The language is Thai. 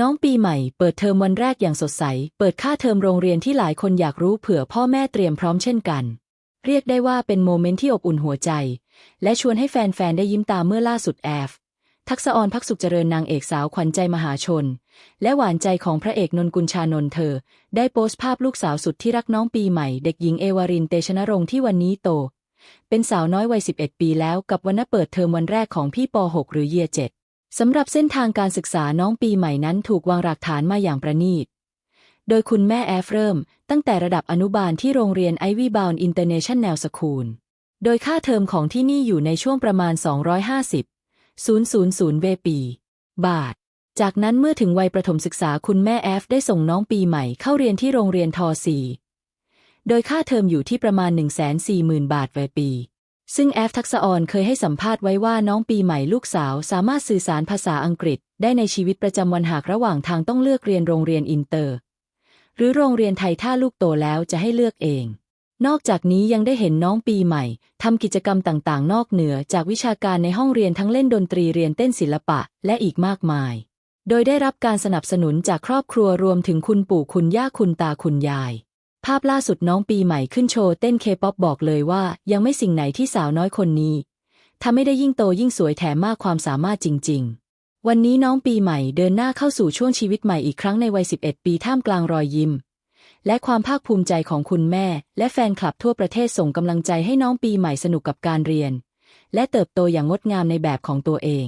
น้องปีใหม่ เปิดเทอมวันแรกอย่างสดใส เปิดค่าเทอมโรงเรียนที่หลายคนอยากรู้เผื่อพ่อแม่เตรียมพร้อมเช่นกัน เรียกได้ว่าเป็นโมเมนต์ที่อบอุ่นหัวใจ และชวนให้แฟนๆ ได้ยิ้มตามเมื่อล่าสุดแอฟ ทักษออนพักสุขเจริญนางเอกสาวขวัญใจมหาชน และหวานใจของพระเอกนนกุลชานนเธอ ได้โพสต์ภาพลูกสาวสุดที่รักน้องปีใหม่ เด็กหญิงเอวารินเตชนรงค์ที่วันนี้โต เป็นสาวน้อยวัย 11 ปีแล้วกับวันเปิดเทอมวันแรกของพี่ป .6 หรือเยีย 7 สำหรับเส้นทางการศึกษาน้องปีใหม่นั้นถูกวางรากฐานมาอย่างประณีต โดยคุณแม่แอฟเริ่ม ตั้งแต่ระดับอนุบาลที่โรงเรียนไอวี่บาวน์อินเตอร์เนชั่นแนลสคูล โดยค่าเทอมของที่นี่อยู่ในช่วงประมาณ 250 000เวปี บาท จากนั้นเมื่อถึงวัยประถมศึกษาคุณแม่แอฟได้ส่งน้องปีใหม่เข้าเรียนที่โรงเรียนทอ4โดยค่าเทอมอยู่ที่ประมาณ 140,000 บาทเวปี ซึ่งแอฟทักษออนเคยให้สัมภาษณ์ไว้ว่าน้องปีใหม่ลูกสาว สามารถสื่อสารภาษาอังกฤษ ได้ในชีวิตประจำวันหากระหว่างทางต้องเลือกเรียนโรงเรียนอินเตอร์ หรือโรงเรียนไทยถ้าลูกโตแล้วจะให้เลือกเอง นอกจากนี้ยังได้เห็นน้องปีใหม่ทำกิจกรรมต่างๆ นอกเหนือจากวิชาการในห้องเรียนทั้งเล่นดนตรีเรียนเต้นศิลปะ และอีกมากมาย โดยได้รับการสนับสนุนจากครอบครัวรวมถึงคุณปู่คุณย่าคุณตาคุณยาย ภาพล่าสุดน้องปีใหม่ขึ้นโชว์เต้นเคป๊อปบอกเลยว่า ยังไม่สิ่งไหนที่สาวน้อยคนนี้ทำไม่ได้ยิ่งโตยิ่งสวยแถมมากความสามารถจริง ๆ วันนี้น้องปีใหม่เดินหน้าเข้าสู่ช่วงชีวิตใหม่อีกครั้งในวัย 11 ปีท่ามกลางรอยยิ้ม และความภาคภูมิใจของคุณแม่ และแฟนคลับทั่วประเทศส่งกำลังใจให้น้องปีใหม่สนุกกับการเรียน และเติบโตอย่างงดงามในแบบของตัวเอง